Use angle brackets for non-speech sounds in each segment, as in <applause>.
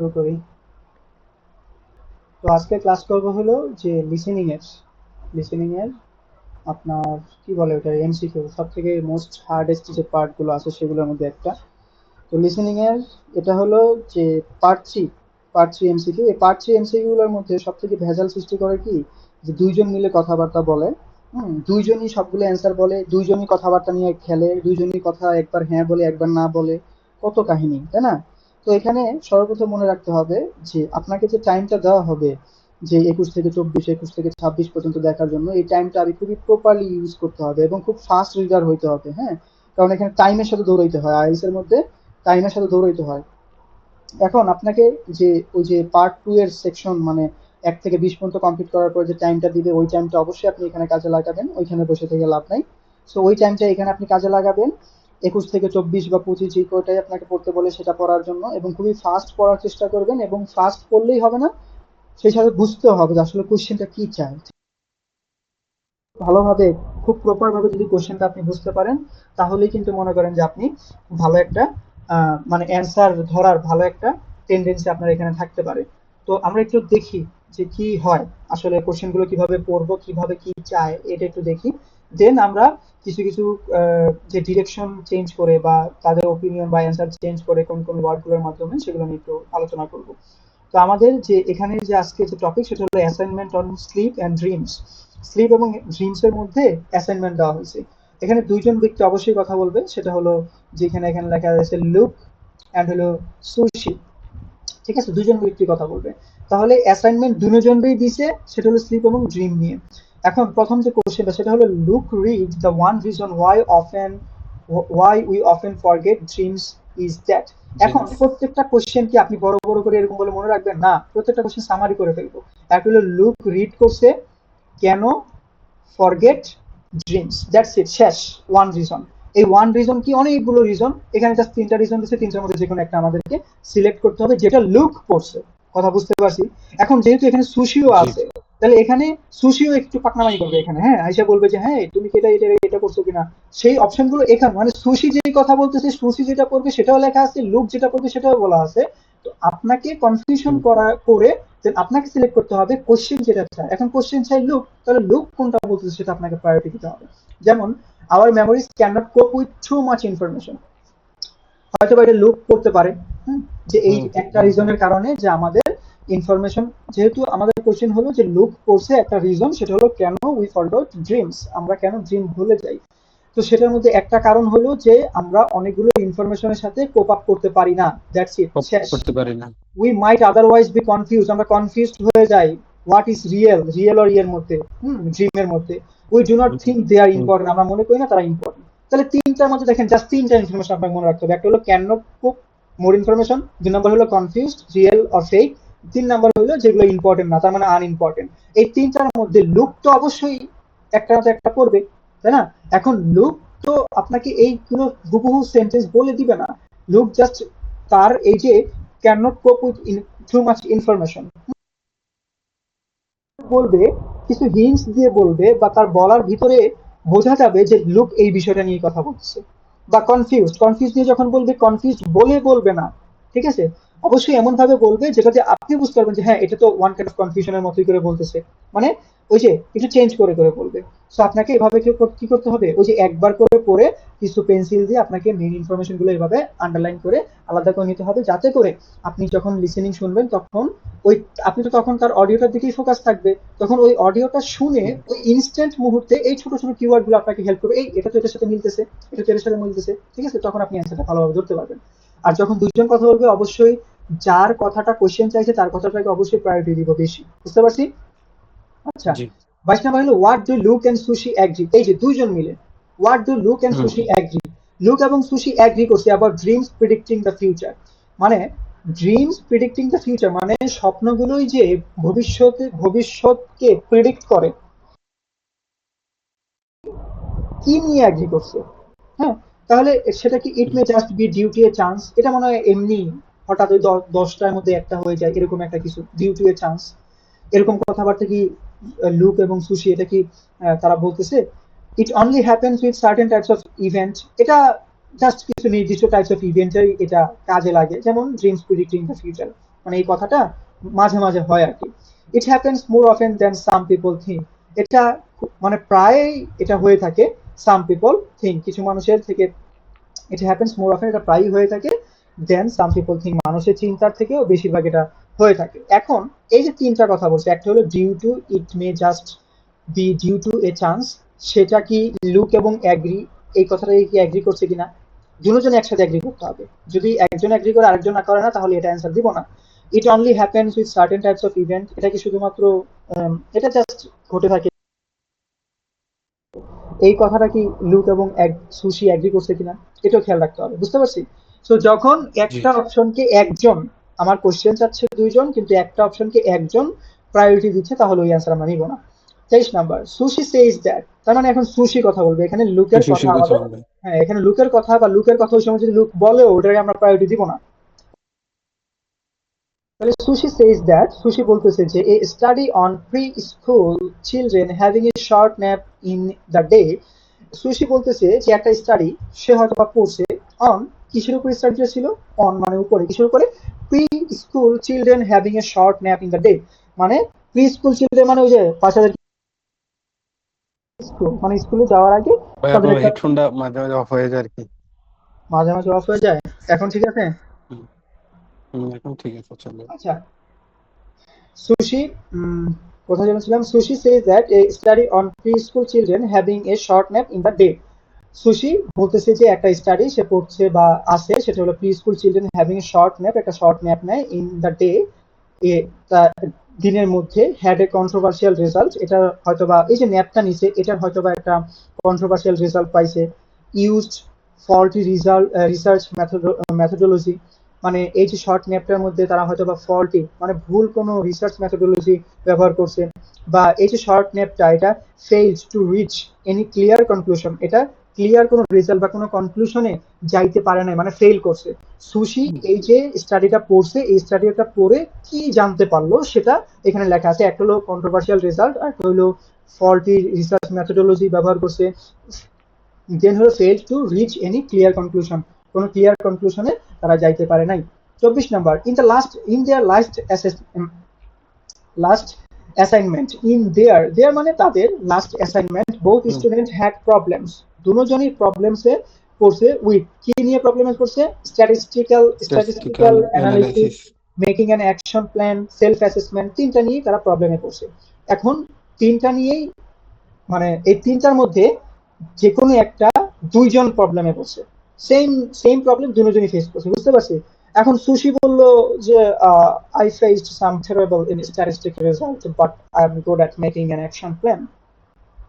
শুরু করি। তো আজকে ক্লাস করব হলো যে লিসেনিং এর লিসেনিং এর আপনার কি বলে ওটা এমসিকিউ সব থেকে মোস্ট হার্ডেস্ট যে পার্টগুলো আছে সেগুলোর মধ্যে একটা। তো লিসেনিং এর এটা হলো যে part three part three MCQ এই পার্ট থ্রি এমসিকিউগুলোর মধ্যে সব থেকে ভেজাল সৃষ্টি করে কি? যে দুইজন মিলে কথাবার্তা বলে, হুম, দুইজনই সবগুলো অ্যান্সার বলে, দুইজনই কথাবার্তা নিয়ে খেলে, দুইজনই কথা একবার হ্যাঁ বলে, একবার না বলে, কত কাহিনী, তাই না? তো এখানে সর্বপ্রথম মনে রাখতে হবে যে আপনাকে যে টাইমটা দেওয়া হবে, যে একুশ থেকে চব্বিশ, একুশ থেকে ছাব্বিশ পর্যন্ত দেখার জন্য, এই টাইমটা আমি খুবই প্রপারলি ইউজ করতে হবে এবং খুব ফাস্ট রিডার হইতে হবে হ্যাঁ? কারণ এখানে টাইমের সাথে দৌড়াইতে হয় আইএস এর মধ্যে টাইমের সাথে দৌড়াইতে হয়। এখন আপনাকে যে ওই যে পার্ট টু এর সেকশন মানে এক থেকে বিশ পর্যন্ত কমপ্লিট করার পর যে টাইমটা দিবে, ওই টাইমটা অবশ্যই আপনি এখানে কাজে লাগাবেন, ওইখানে বসে থেকে লাভ নাই। সো ওই টাইমটা এখানে আপনি কাজে লাগাবেন। একুশ থেকে চব্বিশ বা পঁচিশ যে কয়টাই আপনাকে পড়তে বলে সেটা পড়ার জন্য এবং খুবই ফাস্ট পড়ার চেষ্টা করবেন এবং ফাস্ট পড়লেই হবে না, সেই সাথে বুঝতে হবে যে আসলে কোশ্চেনটা কি চায় ভালোভাবে, খুব প্রপার ভাবে যদি কোশ্চেনটা আপনি বুঝতে পারেন, তাহলেই কিন্তু মনে করেন যে আপনি ভালো একটা মানে অ্যান্সার ধরার ভালো একটা টেন্ডেন্সি আপনার এখানে থাকতে পারে। তো আমরা একটু দেখি যে কি হয়, আসলে কোশ্চেনগুলো কীভাবে পড়ব, কীভাবে কি চায়, এটা একটু দেখি। দেন আমরা কিছু কিছু যে ডিরেকশন চেঞ্জ করে বা তাদের ওপিনিয়ন বা অ্যান্সার চেঞ্জ করে কোন কোন ওয়ার্ডগুলোর মাধ্যমে সেগুলো নিয়ে একটু আলোচনা করব। তো আমাদের যে এখানে যে আজকে যে টপিক সেটা হলো assignment on sleep and dreams sleep এবং ড্রিমস এর মধ্যে অ্যাসাইনমেন্ট দেওয়া হয়েছে। এখানে দুইজন ব্যক্তি অবশ্যই কথা বলবে। সেটা হলো যেখানে এখানে লেখা আছে লুক অ্যান্ড হলো সুশি ঠিক আছে? দুজন ব্যক্তি কথা বলবে। তাহলে অ্যাসাইনমেন্ট দুজনকেই দিছে সেটা হলো স্লিপ এবং ড্রিম নিয়ে। এখন প্রথম যে কোশ্চেনটা সেটা হলো Luke read the one reason why often why we often forget dreams is that এখন প্রত্যেকটা কোশ্চেন কি আপনি বড় বড় করে এরকম বলে মনে রাখবেন? না প্রত্যেকটা কোশ্চেন সামারি করে ফেলব। একটা হলো লুক রিড করছে কেন ফরগেট ড্রিমস দ্যাটস ইট শেষ ওয়ান রিজন এই ওয়ান রিজন কি? অনেকগুলো রিজন এখানে জাস্ট তিনটা রিজন দিচ্ছে তিনটার মধ্যে যে কোনো একটা আমাদেরকে সিলেক্ট করতে হবে যেটা লুক পড়ছে কথা বুঝতে পারছি? এখন যেহেতু এখানে সুশিও আছে তাহলে এখানে সুশিও একটু পাকনামাই করবে এখানে হ্যাঁ? আইসা বলবে যে হ্যাঁ তুমি এটা এটা এটা করছ কিনা? সেই অপশনগুলো এখানে মানে সুশি যে কথা বলতেছে সুশি যেটা করবে সেটাও লেখা আছে লুক যেটা করবে সেটাও বলা আছে। তো আপনাকে কনফিউশন করা করে দেন আপনাকে সিলেক্ট করতে হবে কোশ্চেন যেটা চাই এখন কোশ্চেন চাই লুক তাহলে লুক কোনটা বলতেছে সেটা আপনাকে প্রায়োরিটি দিতে হবে। যেমন our memories can not cope with too much information হয়তো বা এটা লুক করতে পারে যে এই একটা রিজনের কারণে যে আমাদের ইনফরমেশন যেহেতু আমাদের কোশ্চেন হলো যে লুক করছে একটা রিজন সেটা হলো কেন উই ফরগট ড্রিমস আমরা কেন ড্রিম ভুলে যাই? তো সেটার মধ্যে একটা কারণ হলো যে আমরা অনেকগুলো ইনফরমেশনের সাথে কোপ আপ করতে পারি না। দ্যাটস ইট করতে পারি না। We might otherwise be confuse আমরা কনফিউজড হয়ে যাই। What is real real or ইয়ের মধ্যে? হুম ড্রিমের মধ্যে। We do not think they are important আমরা মনে করি না তারা ইম্পর্টেন্ট তাহলে তিনটার মধ্যে দেখেন জাস্ট তিনটা ইনফরমেশন আপনাকে মনে রাখতে হবে। একটা হলো can not cook more information দুই নম্বর হলো কনফিউজড রিয়েল অর ফেক তিন নাম্বার হলো যেগুলো ইম্পর্টেন্ট না, তার মানে আনইম্পর্টেন্ট এই তিনটার মধ্যে লুক তো অবশ্যই একটা না একটা পড়বে, তাই না? এখন লুক তো আপনাকে এইগুলো হুবহু সেন্টেন্স বলে দিবে না। লুক জাস্ট তার এই যে can not cope with too much information বলবে, কিছু হিন্টস দিয়ে বলবে বা তার বলার ভিতরে বোঝা যাবে যে লুক এই বিষয়টা নিয়ে কথা বলছে। বা কনফিউজ কনফিউজ নিয়ে যখন বলবে কনফিউজ বলে বলবে না। ঠিক আছে? অবশ্যই এমন ভাবে বলবে যেটাতে আপনি বুঝতে পারবেন যে হ্যাঁ এটা তো ওয়ান কাইন্ড অফ কনফিউশনের মতোই করে বলতেছে। মানে ওই যে একটু চেঞ্জ করে করে বলবে। সো আপনাকে এভাবে কি করতে হবে? ওই যে একবার করে পড়ে কিছু পেন্সিল দিয়ে আপনাকে মেইন ইনফরমেশনগুলো এভাবে আন্ডারলাইন করে আলাদা করে নিতে হবে। যাতে করে আপনি যখন লিসেনিং শুনবেন তখন ওই, আপনি তো তখন তার অডিওটার দিকেই ফোকাস থাকবে। তখন ওই অডিওটা শুনে ওই ইনস্ট্যান্ট মুহূর্তে এই ছোট ছোট কিওয়ার্ডগুলো আপনাকে হেল্প করবে। এই, এটা তো এটার সাথে মিলতেছে, এটা তো এটার সাথে মিলতেছে, ঠিক আছে? তখন আপনি অ্যান্সারটা ভালোভাবে ধরতে পারবেন। আর যখন দুজন কথা বলবে, অবশ্যই যার কথাটা কোশ্চেন চাইছে তার কথাটাকে অবশ্যই প্রায়োরিটি দিব বেশি। বুঝতে পারছি? আচ্ছা। বাইশ নাম্বার হলো what do Luke and Sushi agree এই যে দুইজন মিলে what do Luke and Sushi agree Luke এবং সুশি অ্যাগ্রি করছে আবার ড্রিমস প্রিডিক্টিং দ্য ফিউচার মানে ড্রিমস প্রিডিক্টিং দ্য ফিউচার মানে স্বপ্নগুলোই যে ভবিষ্যতে ভবিষ্যৎকে প্রিডিক্ট করে। কি নিয়ে অ্যাগ্রি করছে? হ্যাঁ তাহলে সেটা কি it may just be due to a chance এটা মনে হয় এমনি হঠাৎ ওই দশটার মধ্যে একটা হয়ে যায়, এরকম একটা কিছু ডিউ টু এ চান্স এরকম কথাবার্তা কি লুক এবং সুশি এটা কি তারা বলতেছে? It only happens with certain types of event এটা জাস্ট কিছু নির্দিষ্ট টাইপস অফ ইভেন্টের এটা কাজে লাগে, যেমন ড্রিমস প্রিডিক্টিং দ্য ফিউচার মানে এই কথাটা মাঝে মাঝে হয় আর কি। It happens more often than some people think এটা মানে প্রায় এটা হয়ে থাকে সাম পিপল থিঙ্ক কিছু মানুষের থেকে ইট হ্যাপেন্স মোর অফেন এটা প্রায়ই হয়ে থাকে। দেন সাম পিপল থিঙ্ক মানুষের চিন্তার থেকেও বেশিরভাগ এটা হয়ে থাকে। এখন এই যে তিনটা কথা বলছে, একটা হলো due to it may just be due to a chance সেটা কি লুক এবং অ্যাগ্রি এই কথাটা কি অ্যাগ্রি করছে কিনা? দুজন একসাথে অ্যাগ্রি করতে হবে। যদি একজন অ্যাগ্রি করে আরেকজন না করে না, তাহলে এটা অ্যান্সার দিব না। It only happens with certain types of event এটা কি শুধুমাত্র এটা জাস্ট ঘটে থাকে। এই কথাটা কি লুক এবং সুশি অ্যাগ্রি করছে কিনা? এটাও খেয়াল রাখতে হবে। বুঝতে পারছি? তো যখন একটা অপশনকে একজন আমার কোশ্চেন চাচ্ছে দুইজন কিন্তু একটা অপশনকে একজন প্রায়োরিটি দিচ্ছে তাহলে ওই অ্যান্সার আমরা নিব না। তেইশ নাম্বার সুশি সেজ দ্যাট তার মানে এখন সুশি কথা বলবে এখানে লুকের কথা হ্যাঁ এখানে লুকের কথা বা লুকের কথা ওই সময় যদি লুক বলে ওটাকে আমরা প্রায়োরিটি দিব না। তাহলে সুশি সেজ দ্যাট সুশি বলতেছে যে a study on preschool children having a short nap in the day Sushi বলতেছে যে একটা স্টাডি সে হয়তো বা পড়ছে অন কিসের উপর স্টাডিটা ছিল? অন মানে উপরে। কিসের উপরে? Preschool children having a short nap in the day মানে প্রি স্কুল চিলড্রেন মানে ওই যে বাচ্চাদের স্কুল। মানে স্কুলে যাওয়ার আগে তাদের হেডফোনটা মাঝে মাঝে অফ হয়ে যায় আর কি। মাঝে মাঝে অফ হয়ে যায়? এখন ঠিক আছে? হুম, এখন ঠিক আছে চলবে। আচ্ছা। সুশি কোথায় জেনেছিলাম Sushi says that a study on preschool children having a short nap in the day Sushi বলতেছে যে একটা স্টাডি সে পড়ছে বা আছে, সেটা হলো preschool children having a short nap একটা শর্ট ম্যাপ নেয় ইন দ্য ডে দিনের মধ্যে হ্যাড এ কন্ট্রোভার্সিয়াল রেজাল্ট এটা হয়তোবা, এই যে ন্যাপটা নিছে, এটার হয়তোবা একটা কন্ট্রোভার্সিয়াল রেজাল্ট পাইছে। Used faulty result research methodology মানে এই যে শর্ট ন্যাপটার মধ্যে তারা হয়তো বা ফল্টি মানে ভুল কোনো রিসার্চ ম্যাথোডোলজি ব্যবহার করছে, বা এই যে শর্ট ন্যাপটা, এটা failed to reach any clear conclusion এটা ক্লিয়ার কোনো রেজাল্ট বা কোনো কনক্লুশনে যাইতে পারে নাই মানে ফেল করছে। সুশি এই যে স্টাডিটা পড়ছে এই স্টাডিটা পড়ে কি জানতে পারল সেটা এখানে লেখা আছে। একটা হলো কন্ট্রোভার্সিয়াল রেজাল্ট আর একটা হলো ফল্টি রিসার্চ মেথোডোলজি ব্যবহার করছে। দেন হলো fail to reach any clear conclusion কোনো ক্লিয়ার কনক্লুশনে তারা যাইতে পারে নাই। চব্বিশ number in the last in their last last assignment in their their মানে তাদের last assignment both student had problems দুজনই প্রবলেমসে করছে উইথ কি নিয়ে প্রবলেমে করছে statistical statistical analysis making an action plan self assessment তিনটা নিয়েই তারা প্রবলেমে পড়ছে। এখন তিনটা নিয়েই মানে এই তিনটার মধ্যে যে কোনো একটা দুইজন প্রবলেমে পড়ছে। সেম সেম প্রবলেম দুজনই ফেস করছে বুঝতে পারছি? এখন সুশি বলল যে I faced some terrible in statistic result but I am good at making an action plan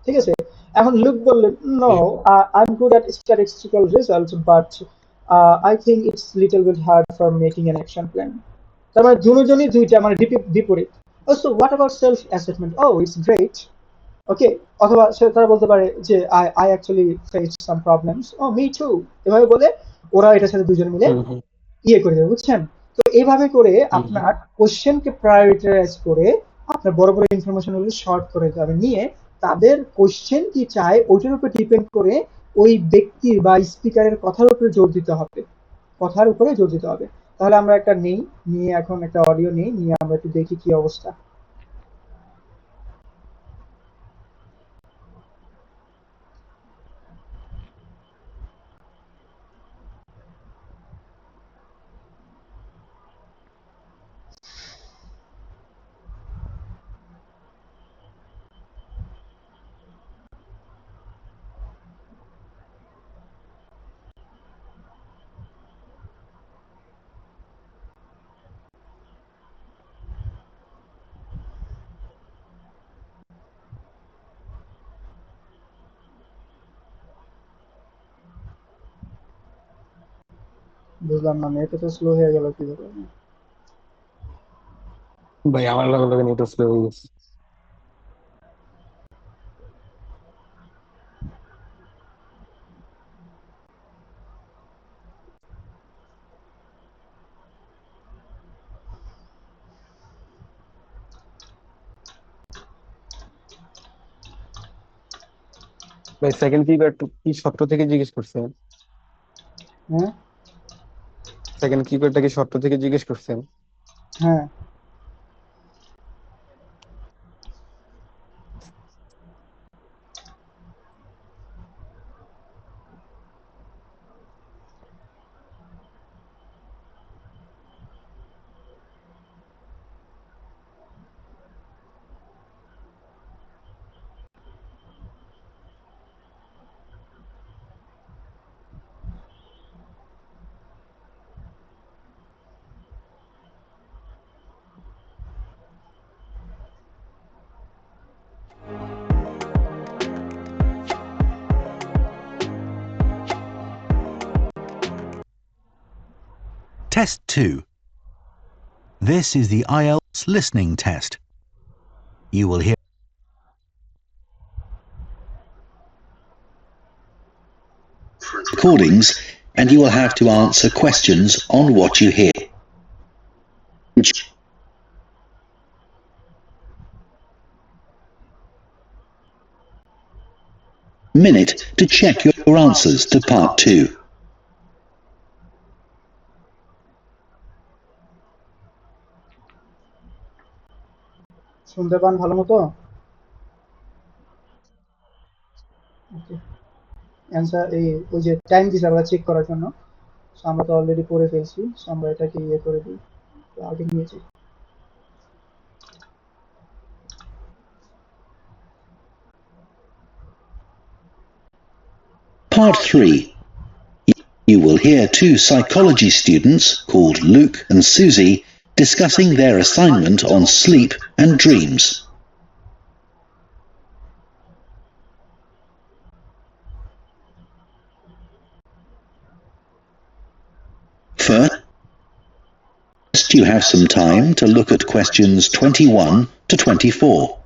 ঠিক আছে? এখন লুক বললেন no I am good at statistical result but I think it's little bit hard for making an action plan তার মানে দুজনই দুইটা মানে বিপি- বিপরীত। So what about self assessment oh it's great okay অথবা সে তারা বলতে পারে যে I I actually face some problems oh me too এভাবে বলে ওরা এটার সাথে দুজন মিলে। ইয়ে করে দেবে বুঝছেন? তো এইভাবে করে আপনার কোশ্চেনকে প্রায়োরিটাইজ করে আপনার বড় বড় ইনফরমেশনগুলো শর্ট করে যাবে নিয়ে তাদের কোশ্চেন কি চায়, ওইটার উপর ডিপেন্ড করে ওই ব্যক্তির বা স্পিকারের কথার উপরে জোর দিতে হবে। কথার উপরে জোর দিতে হবে। তাহলে আমরা একটা নেই, নিয়ে এখন একটা অডিও নেই, নিয়ে আমরা একটু দেখি কি অবস্থা। বুঝলাম না নেট তো স্লো হয়ে গেল কীভাবে ভাই আমার লগে লগে নেট স্লো হয়ে গেছে। ভাই সেকেন্ড কিপ্যাড কি শর্ত থেকে জিজ্ঞেস করছেন? হ্যাঁ? সেকেন্ড কিপারটাকে শর্ট থেকে জিজ্ঞেস করছেন। হ্যাঁ। Test 2. This is the IELTS listening test. You will hear recordings and you will have to answer questions on what you hear. Minute to check your answers to part 2. শুনতে পান ভালো মতো? Answer এই ওই যে টাইম দিছে আমরা check করার জন্য। So, আমরা তো অলরেডি করে ফেলছি So, আমরা এটাকে ইয়ে করে দিই। আগে নিয়েছি Part 3. You will hear two psychology students called Luke and Susie discussing their assignment on sleep and dreams. First, you have some time to look at questions 21 to 24.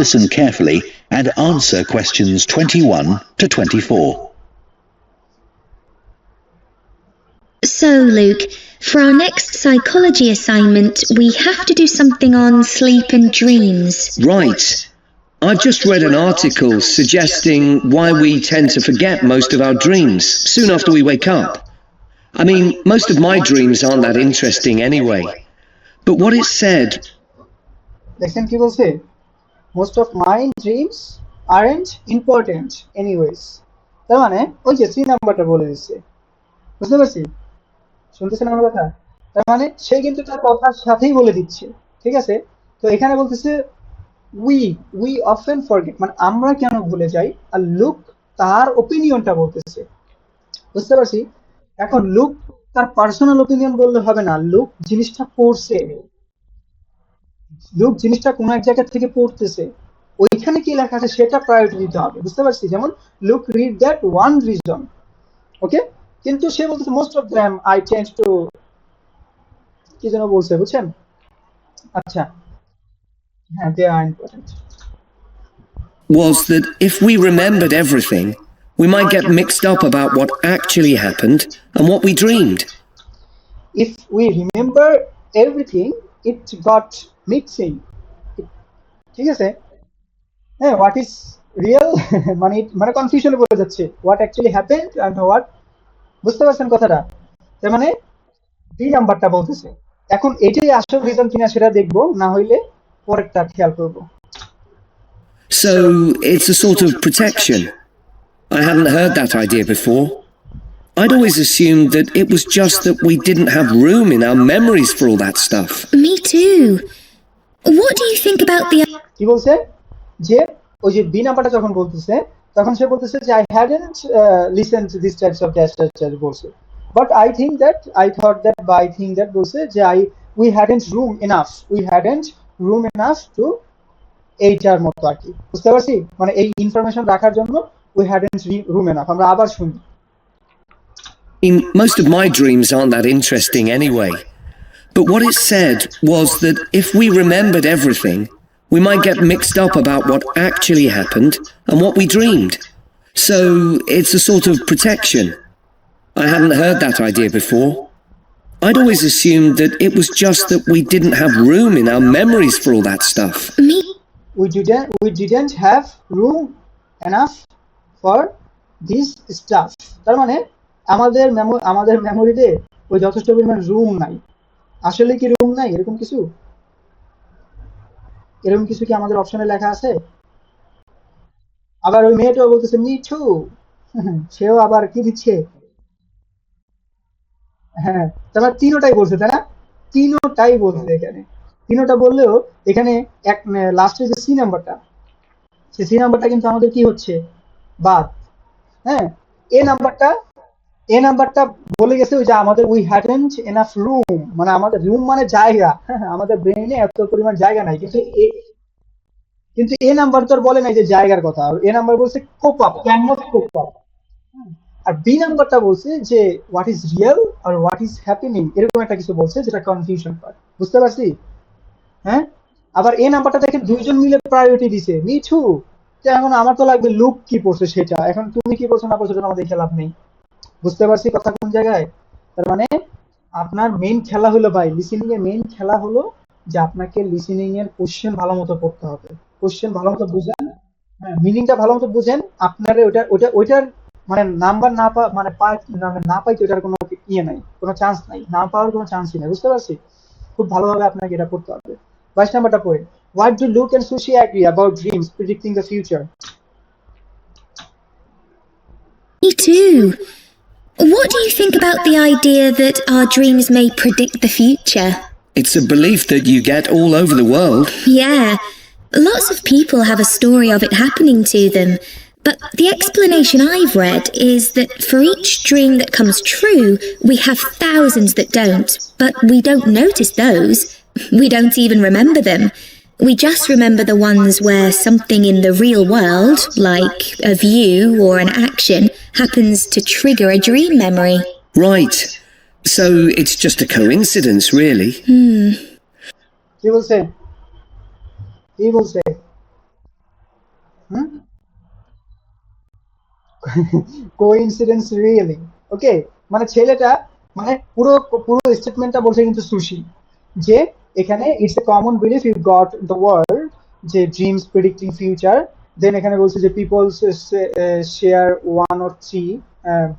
listen carefully and answer questions 21 to 24. So, Luke, for our next psychology assignment, we have to do something on sleep and dreams. Right. I've just read an article suggesting why we tend to forget most of our dreams soon after we wake up. I mean, most of my dreams aren't that interesting anyway. But what it said, দেখছেন কি বলছে Most of my dreams aren't important anyways তার মানে ওই যে three নাম্বারটা বলে দিচ্ছে। বুঝতে পারছি? শুনতেছেন আমার কথা? তার মানে সে কিন্তু তার কথার সাথেই বলে দিচ্ছে। ঠিক আছে? তো এখানে বলতেছে উই উই অফেন ফরগেট মানে আমরা কেন ভুলে যাই? আর লুক তার ওপিনিয়নটা বলতেছে। বুঝতে পারছি? এখন লুক তার পার্সোনাল ওপিনিয়ন বললে হবে না। লুক জিনিসটা পড়ছে লুক জিনিসটা কোন এক জায়গা থেকে পড়তেছে ওইখানে কি লেখা আছে সেটা প্রায়োরিটি দিতে হবে বুঝতে পারছি যেমন look read that one reason okay কিন্তু সে বলতেছে most of them I tend to কি যেন বলছে বুঝছেন আচ্ছা হ্যাঁ they are important was that if we remembered everything, we might get mixed up about what actually happened and what we dreamed. if we remember everything it got mixing ঠিক আছে হ্যাঁ what is real মানে মানে কনফিউশনে পড়ে যাচ্ছে what actually happened and what বুঝতে পারছেন কথাটা তার মানে দুই নাম্বারটা বলতেছে এখন এটাই আসল রিজন কিনা সেটা দেখব না হইলে পরেরটা খেয়াল করব So it's a sort of protection. I hadn't heard that idea before. I'd always assumed that it was just that we didn't have room in our memories for all that stuff. Me too. What do you think about the কি বলছে? যে ওই যে B নাম্বারটা যখন বলতেছে তখন সে বলতেছে যে I hadn't listen to this types of dash dash dash বলছে। But I think that I thought that বা আই থিঙ্ক দ্যাট বলছে যে I we hadn't room enough we hadn't room enough to এইটার মতো আর কি। বুঝতে পারছি? মানে এই ইনফরমেশন রাখার জন্য উই হ্যাডেন্ট রুম এনাফ আমরা আবার শুনি। I mean, most of my dreams aren't that interesting anyway. But what it said was that if we remembered everything, we might get mixed up about what actually happened and what we dreamed. So it's a sort of protection. I hadn't heard that idea before. I'd always assumed that it was just that we didn't have room in our memories for all that stuff. Me we didn't we didn't have room enough for this stuff তার মানে আমাদের memo- আমাদের মেমোরিতে ওই যথেষ্ট পরিমাণ room নাই আসলে কি রুম নাই? এরকম কিছু? এরকম কিছু কি আমাদের অপশনে লেখা আছে? আবার ওই মেয়েটাও বলতেছে, মিঠু! <laughs> সেও আবার কি দিচ্ছে? হ্যাঁ তারপর তিনোটাই বলছে, তাই না? তিনোটাই বলছে এখানে। তিনোটা বললেও এখানে এক লাস্টে যে সি নাম্বারটা সেই সি নাম্বারটা কিন্তু আমাদের কি হচ্ছে? বাদ। হ্যাঁ এ নাম্বারটা এ নাম্বারটা বলে গেছে ওই যে আমাদের উই হ্যাডেন্ট এনাফ রুম মানে আমাদের রুম মানে জায়গা। হ্যাঁ, আমাদের ব্রেনে এত পরিমাণ জায়গা নাই। কিন্তু এ কিন্তু এ নাম্বার তো বলে নাই যে জায়গার কথা। এ নাম্বার বলছে cope up can not cope up R B নাম্বারটা বলছে যে হোয়াট ইজ রিয়েল আর হোয়াট ইজ হ্যাপেনিং এরকম একটা কিছু বলছে যেটা কনফিউশন পায় বুঝতে পারছি? হ্যাঁ? আবার এই নাম্বারটা দেখে দুইজন মিলে প্রায়োরিটি দিছে। মিঠু এখন আমার তো লাগবে লুক কি পড়ছে সেটা। এখন তুমি কি পড়ছো না পড়ছো আমাদের খেলাপ নেই। বুঝতে পারছি কথা কোন জায়গায়? তার মানে আপনার মেইন খেলা হলো ভাই লিসেনিং এর মেইন খেলা হলো যে আপনাকে লিসেনিং এর কোশ্চেন ভালো মতো পড়তে হবে। কোশ্চেন ভালো মতো বুঝেন হ্যাঁ মিনিংটা ভালো মতো বুঝেন, আপনার ওটা ওটা, ওইটার মানে নাম্বার না পা মানে না- না পাইতে ওটার কোনো ইয়ে নাই, কোনো চান্স নাই, না পাওয়ার কোনো চান্সই নাই, বুঝতে পারছি? খুব ভালোভাবে আপনাকে এটা পড়তে হবে। বাইশ নাম্বারটা point what do Luke and Sushi agree about dreams predicting the future Me too. What do you think about the idea that our dreams may predict the future? It's a belief that you get all over the world. Yeah, lots of people have a story of it happening to them. But the explanation I've read is that for each dream that comes true, we have thousands that don't, but we don't notice those. We don't even remember them. We just remember the ones where something in the real world, like a view or an action, happens to trigger a dream memory. Right. So it's just a coincidence, really. কি বলছে কি বলছে হুম coincidence really okay মানে ছেলেটা মানে পুরো পুরো স্টেটমেন্টটা বলছে কিন্তু সুশি যে এখানে it's a common belief you got the world যে ড্রিমস প্রেডিক্টিং ফিউচার দেন এখানে বলছে যে peoples share one or three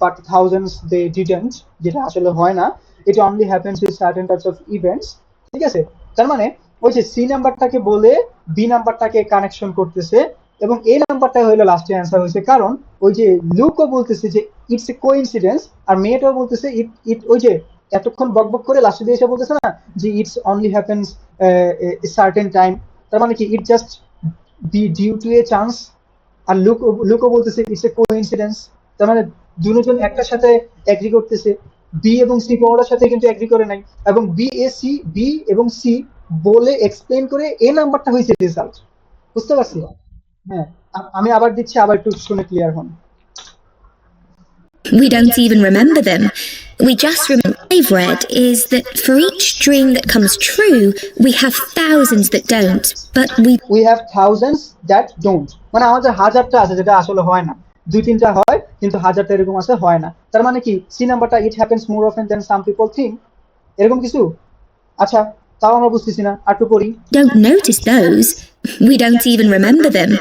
but thousands they didn't যেটা আসলে হয় না। It only happens with certain types of events ঠিক আছে? তার মানে ওই যে সি নাম্বারটাকে বলে বি নাম্বারটাকে কানেকশন করতেছে এবং এই নাম্বারটা হইল লাস্টে অ্যান্সার হয়েছে। কারণ ওই যে লুকও বলতেছে যে ইটস এ কোইন্সিডেন্স আর মেয়েটাও বলতেছে ইট ইট ওই যে এতক্ষণ বকবক করে লাস্টে দিয়ে এসে বলতেছে না যে it's only happens certain time তার মানে কি it just be due to a chance R Luke লুকও বলতেছে ইটস এ কোইন্সিডেন্স তার মানে দুজন একটার সাথে এগ্রি করতেছে বি এবং সি কোনোটার সাথে কিন্তু এগ্রি করে নাই, এবং বি এ সি বি এবং সি বলে এক্সপ্লেন করে এ নাম্বারটা হয়েছে রেজাল্ট বুঝতে পারছি হ্যাঁ আমি আবার দিচ্ছি, আবার একটু শুনে ক্লিয়ার হন We don't even remember them. We just remember I've read is that for each dream that comes true, we have thousands that don't, but we we have thousands that don't মানে আমাদের হাজারটা আছে যেটা আসলে হয় না দুই তিনটা হয় কিন্তু হাজারটা এরকম আছে হয় না তার মানে কি সি নাম্বারটা it happens more often then some people think এরকম কিছু আচ্ছা তাও আমরা বুঝতেছি না আর একটু পড়ি don't notice those. We don't even remember them.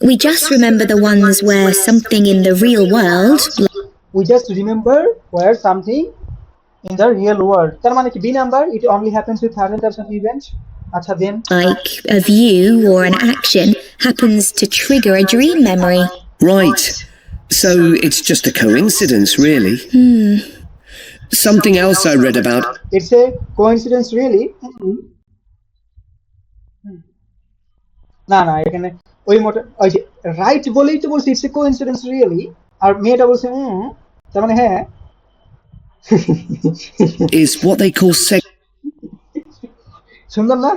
We just remember the ones where something in the real world, we just remember where something in the real world তার মানে কি B number it only happens with thousand types of events আচ্ছা then like a view or an action, happens to trigger a dream memory. Right. So it's just a coincidence, really. Something else I read about it's a coincidence really না না এখানে ওই মোটা ওই যে right বলেই তো বলছি ইটস এ কোইন্সিডেন্স রিয়েলি আর মেয়েটা বলছে হুম তার মানে হ্যাঁ <laughs> is what they call sec. সুন্দর না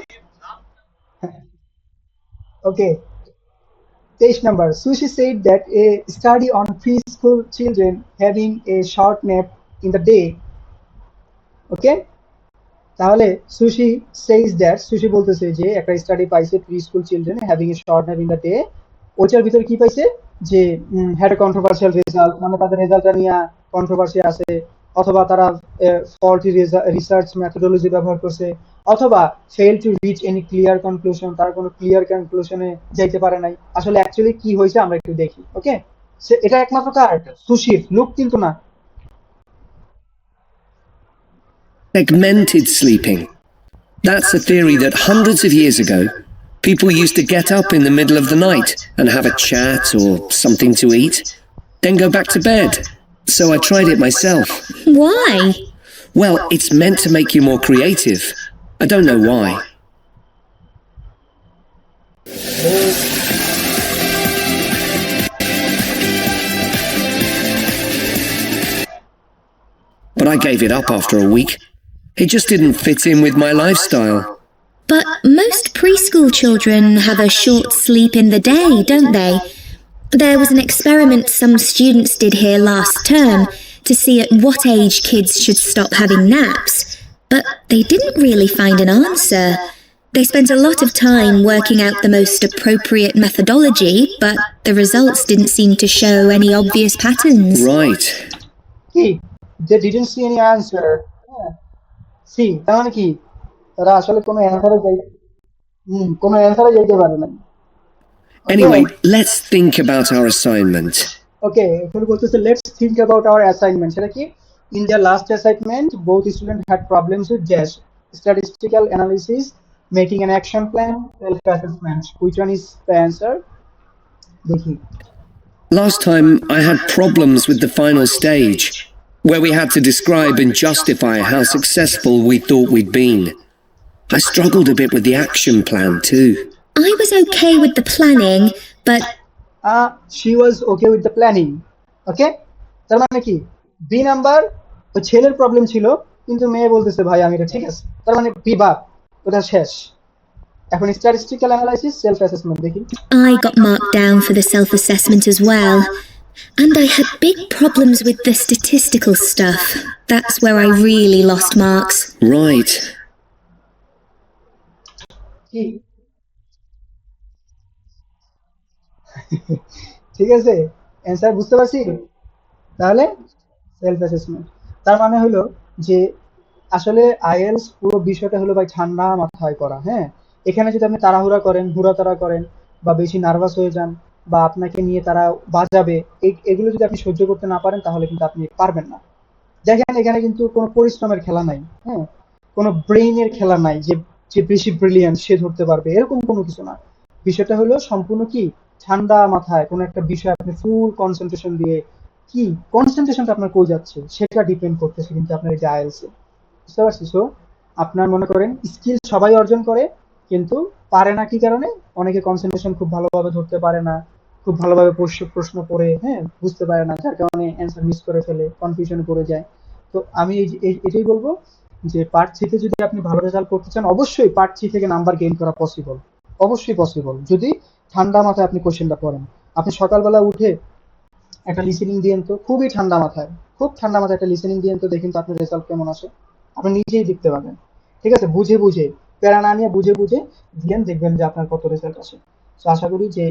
Okay. Page number. Sushi said that a study on preschool children having a short nap in the day. Okay. তাহলে সুশি সেইজ দ্যাট সুশি বলতেছে যে একটা স্টাডি পাইছে preschool children having a short nap in the day ওইটার ভিতরে কি পাইছে যে হ্যাড কন্ট্রোভার্সিয়াল রেজাল্ট মানে তাদের রেজাল্টটা নিয়ে কন্ট্রোভার্সি আছে অথবা তারা ফল্টি রিসার্চ মেথোডোলজি ব্যবহার করছে অথবা fail to reach any clear conclusion তারা কোনো ক্লিয়ার কনক্লুশনে যাইতে পারে নাই। আসলে অ্যাকচুয়ালি কি হয়েছে আমরা একটু দেখি ওকে এটা একমাত্র কার সুশির লুক কিন্তু না। Segmented sleeping. That's a theory that hundreds of years ago, people used to get up in the middle of the night and have a chat or something to eat, then go back to bed. So I tried it myself. Why? Well, it's meant to make you more creative. I don't know why. But I gave it up after a week. It just didn't fit in with my lifestyle. But most preschool children have a short sleep in the day, don't they? There was an experiment some students did here last term to see at what age kids should stop having naps, but they didn't really find an answer. They spent a lot of time working out the most appropriate methodology, but the results didn't seem to show any obvious patterns. Right. See, they didn't see any answer. Yeah. See, Danaki, তারা আসলে কোনো অ্যানসারে যাই হুম কোনো অ্যানসারে যাইতে পারে না। Anyway, let's think about our assignment. Okay এখানে বলতেছে let's think about our assignment সেটা কি? In the last assignment both student had problems with jazz statistical analysis making an action plan self assessment which one is the answer দেখি Last time I had problems with the final stage, where we had to describe and justify how successful we thought we'd been. I struggled a bit with the action plan too. I was okay with the planning, but uh, she was okay with the planning ওকে তার মানে কি B number ওই ছেলের problem ছিল কিন্তু মেয়ে বলতেছে ভাই আমি এটা ঠিক আছে তার মানে বিভাগ ওটা শেষ এখন স্ট্যাটিস্টিক্যাল অ্যানালাইসিস সেলফ অ্যাসেসমেন্ট দেখি I got marked down for the self assessment as well. And I had big problems with the statistical stuff. That's where I really lost marks. Right. কি? ঠিক আছে অ্যান্সার বুঝতে পারছি? তাহলে self assessment তার মানে হলো যে আসলে আইএলস পুরো বিষয়টা হলো ভাই ঠান্ডা মাথায় করা হ্যাঁ? এখানে যদি আপনি তাড়াহুড়া করেন হুড়াতাড়া করেন বা বেশি নার্ভাস হয়ে যান বা আপনাকে নিয়ে তারা বাজাবে এগুলো যদি আপনি সহ্য করতে না পারেন তাহলে কিন্তু আপনি পারবেন না। দেখেন এখানে কিন্তু কোনো পরিশ্রমের খেলা নাই হ্যাঁ? কোনো ব্রেইনের খেলা নাই যে যে বেশি ব্রিলিয়ান্ট সে ধরতে পারবে, এরকম কোনো কিছু না। বিষয়টা হলো সম্পূর্ণ কি? ঠান্ডা মাথায় কোনো একটা বিষয় আপনি ফুল কনসেন্ট্রেশন দিয়ে কি? কনসেন্ট্রেশনটা আপনার কই যাচ্ছে? সেটা ডিপেন্ড করতেছে কিন্তু আপনার এই আইএলসে বুঝতে পারছি? সো আপনার মনে করেন স্কিল সবাই অর্জন করে, কিন্তু পারে না কি কারণে? অনেকে কনসেন্ট্রেশন খুব ভালোভাবে ধরতে পারে না, খুব ভালোভাবে প্রশ্ন পড়ে হ্যাঁ বুঝতে পারে না, যার কারণে অ্যান্সার মিস করে ফেলে কনফিউশনে পড়ে যায়। তো আমি এটাই বলব যে পার্ট থ্রিতে যদি আপনি ভালো রেজাল্ট করতে চান, অবশ্যই পার্ট থ্রি থেকে নাম্বার গেইন করা পসিবল অবশ্যই পসিবল যদি ঠান্ডা মাথায় আপনি কোশ্চেনটা পড়েন, আপনি সকালবেলা উঠে একটা লিসেনিং দিয়েন তো খুবই ঠান্ডা মাথায়, খুব ঠান্ডা মাথায় একটা লিসেনিং দিয়েন তো দেখেন তো আপনার রেজাল্ট কেমন আসে। আপনি নিজেই দেখতে পাবেন। ঠিক আছে? বুঝে বুঝে প্যারা না নিয়ে বুঝে বুঝে দিয়েন দেখবেন যে আপনার কত রেজাল্ট আসে। তো আশা করি যে